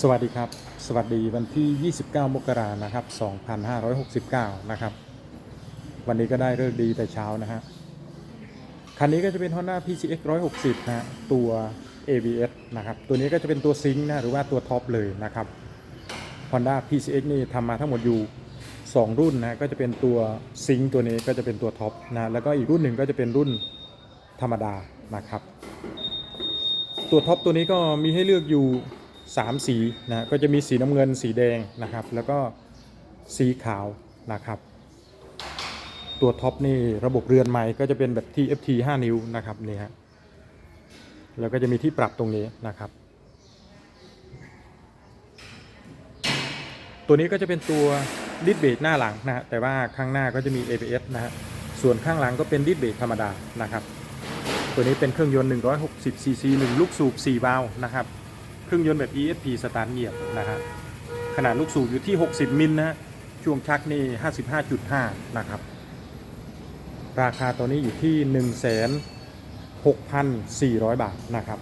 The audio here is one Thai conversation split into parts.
สวัสดีครับ สวัสดีวันที่ 29 มกรานะครับ 2569 นะครับ วันนี้ก็ได้เลิกษ์ดีแต่เช้านะฮะ คันนี้ก็จะเป็น Honda PCX 160 นะฮะ ตัว ABS นะครับ ตัวนี้ก็จะเป็นตัวซิงค์นะ หรือว่าตัวท็อปเลยนะครับ Honda PCX นี่ทำมาทั้งหมดอยู่ 2 รุ่นนะ ก็จะเป็นตัวซิงค์ตัวนี้ก็จะเป็นตัวท็อปนะ แล้วก็อีกรุ่นหนึ่งก็จะเป็นรุ่นธรรมดานะครับ ตัวท็อปตัวนี้ก็มีให้เลือกอยู่ 3 สีนะก็จะมีสีน้ำเงินสีแดงนะครับ แล้วก็สีขาวนะครับ ตัวท็อปนี่ระบบเรือนไม้ก็จะเป็นแบบ TFT 5 นิ้วนะครับนี่ฮะแล้วก็จะมีที่ปรับตรงนี้นะครับ ตัวนี้ก็จะเป็นตัวดิสเบรกหน้าหลังนะฮะแต่ว่าข้างหน้าก็จะมี ABS นะฮะส่วนข้างหลังก็เป็นดิสเบรกธรรมดานะครับ ตัวนี้เป็นเครื่องยนต์ 160 cc 1ลูกสูบ4วาล์วนะครับ ครื่องยนต์แบบ ESP สตาร์ทเงียบนะฮะขนาดลูกสูบอยู่ที่ 60 มิลนะฮะช่วงชักนี่ 55.5 นะครับ ราคาตัวนี้อยู่ที่ 1,6,400 บาทนะครับ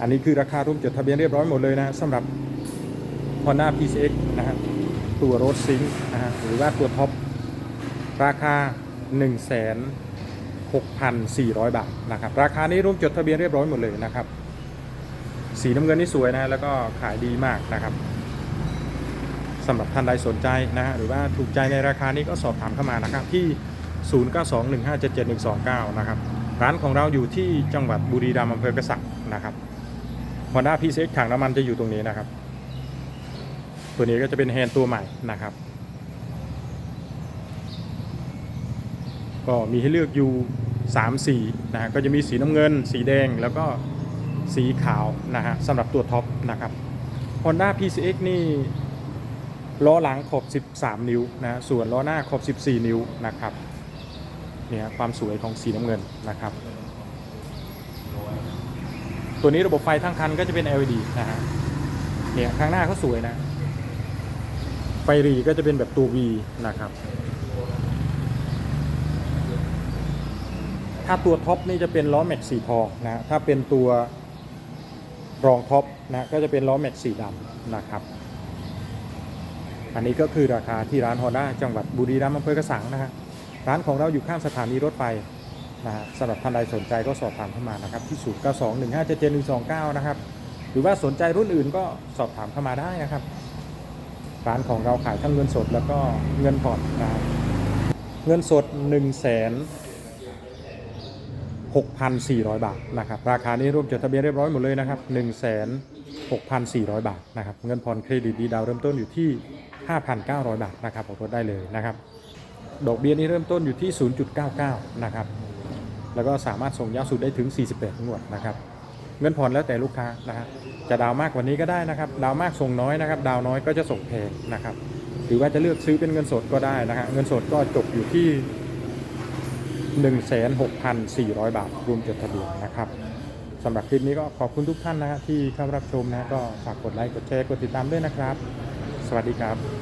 อันนี้คือราคาร่วมจดทะเบียนเรียบร้อยหมดเลยนะสำหรับ Honda PCX นะฮะตัวรถซิงค์นะฮะหรือว่าตัวท็อปราคา 1,6400 บาทนะครับ ราคานี้ร่วมจดทะเบียนเรียบร้อยหมดเลยนะครับ สีน้ำเงินนี่สวยนะแล้วก็ขายดีมากนะครับสำหรับท่านใดสนใจนะฮะหรือว่าถูกใจในราคานี้ก็สอบถามเข้ามานะครับที่ 0921577129 นะครับร้านของเราอยู่ที่จังหวัดบุรีรัมย์อำเภอกระสังนะครับ Honda PCX ถังน้ำมันจะอยู่ตรงนี้นะครับ ตัวนี้ก็จะเป็นแฮนด์ตัวใหม่นะครับ ก็มีให้เลือกอยู่3สีนะฮะก็จะมีสีน้ำเงิน สีแดงแล้วก็ สีขาวนะฮะสำหรับตัวท็อปนะครับ Honda PCX นี่ล้อหลังขอบ 13 นิ้วนะฮะส่วนล้อหน้าขอบ 14 นิ้วนะครับเนี่ยความสวยของสีน้ำเงินนะครับ ตัวนี้ระบบไฟทั้งคันก็จะเป็น LED นะฮะเนี่ยข้างหน้าเขาสวยนะ ไฟหรีก็จะเป็นแบบตัว V นะครับถ้าตัวท็อปนี่จะเป็นล้อแม็กสีทองนะถ้าเป็นตัว รองท็อปนะก็จะเป็นล้อแม็กสีดำนะครับ อันนี้ก็คือราคาที่ร้านฮอนด้าจังหวัดบุรีรัมย์อำเภอกระสังนะฮะร้านของเราอยู่ข้างสถานีรถไฟนะฮะสำหรับท่านใดสนใจก็สอบถามเข้ามานะครับที่ 0 9 2 1 5 7 7 1 2 9 นะครับ หรือว่าสนใจรุ่นอื่นก็สอบถามเข้ามาได้นะครับ ร้านของเราขายทั้งเงินสดแล้วก็เงินผ่อนนะครับเงินสด 1 0 0 0 0แสน 6,400 บาทนะครับราคานี้รวมจดทะเบียนเรียบร้อยหมดเลยนะครับ1,6,400 บาทนะครับเงินผ่อนเครดิตดีดาวเริ่มต้นอยู่ที่ 5,900 บาทนะครับออกรถได้เลยนะครับดอกเบี้ยนี้เริ่มต้นอยู่ที่ 0.99 นะครับแล้วก็สามารถส่งยาวสุดได้ถึง 48 งวดนะครับเงินผ่อนแล้วแต่ลูกค้านะฮะจะดาวมากกว่านี้ก็ได้นะครับ ดาวมากส่งน้อยนะครับ ดาวน้อยก็จะส่งแพงนะครับหรือว่าจะเลือกซื้อเป็นเงินสดก็ได้นะฮะเงินสดก็จบอยู่ที่ 16,400 บาทรวมจดทะเบียนนะครับสำหรับคลิปนี้ก็ขอบคุณทุกท่านนะที่เข้ารับชมนะฮะก็ฝากกดไลค์กดแชร์กดติดตามด้วยนะครับ สวัสดีครับ